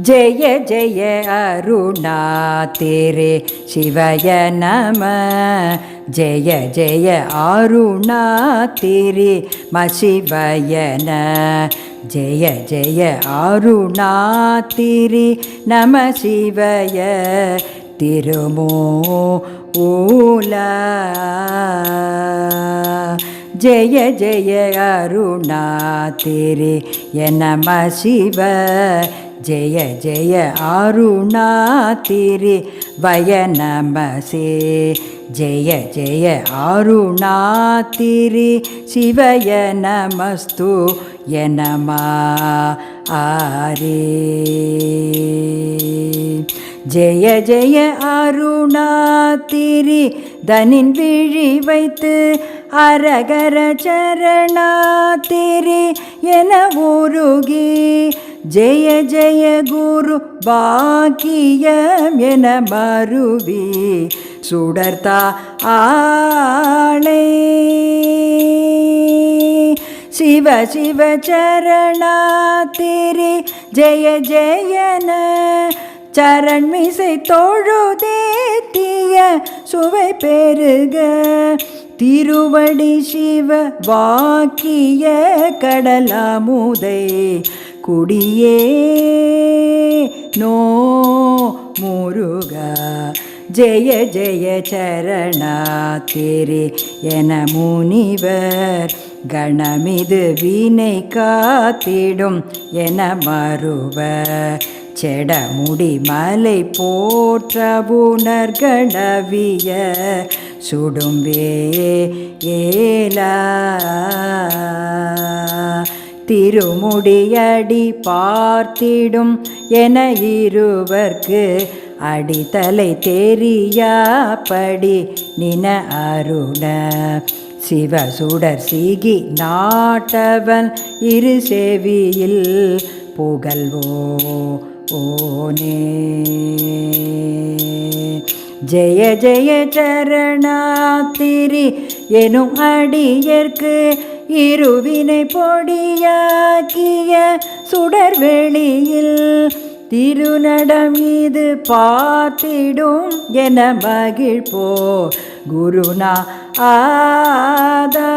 ஜெய ஜெய அருணா தேரே சிவய நம. ஜெய ஜெய அருணா தேரே மசிவயன ஜெய ஜெய அருணா திரி நம சிவய. திருமோ ஊலா ஜெய ஜெய அருணா திரி நம சிவ. ஜெய ஜெய அருணா வய நமசே ஜெய ஜெய அருணா சிவய நமஸ்து எனமா ஆரே. ஜெய ஜெய அருணா தனின் விழி வைத்து அரகர சரணா என உருகி ஜெய ஜெய குரு பாக்கியம் என மருவி சுடர்த்தா ஆளே. சிவ சிவ சரணா திரி ஜெய ஜெயன சரண்மிசை தொழுதேத்திய சுவை பெருக. திருவடி சிவ வாக்கிய கடலாமுதை குடியே நோ முருகா ஜெய ஜெய சரணா திரி என முனிவர் கணமிது வீணை காத்திடும் என மறுவ செடமுடி மலை போற்ற புனர்கணவிய சுடும்பே ஏலா திருமுடியடி பார்த்திடும் என இருவர்க்கு அடித்தலை தெரியாப்படி நின அருண. சிவசுடர் சிகி நாட்டவன் இரு செவியில் புகழ்வோ ஓனே ஜெய ஜெய சரணாத்திரி எனும் அடியர்க்கு இருவினை பொடியாக்கிய சுடர் வெளியில் திருநடம் இது பார்த்திடும் என மகிழ்போ குருநா ஆதா.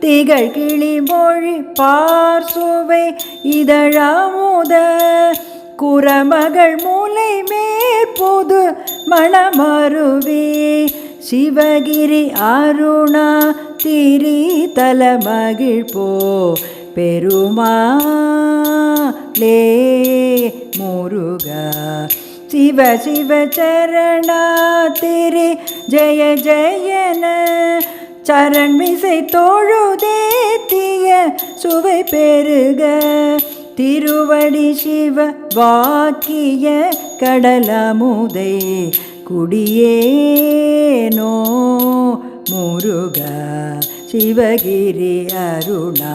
திகழ் கிளி மொழி பார் சுவை இதழாமுத குரமகள் மூலை மேற்பொது மணமருவே சிவகிரி அருணா திரி தல மகிழ்போ பெருமாளே முருகா. சிவ சிவ சரணா திரி ஜெய ஜெயன. சரண்மிசை தோழுதேத்திய சுவை பெருக. திருவடி சிவ வாக்கிய கடலமுதை குடியேனோ முருகா சிவகிரி அருணா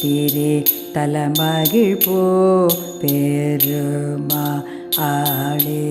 திரே தலமகிழ் போ பெருமா ஆளே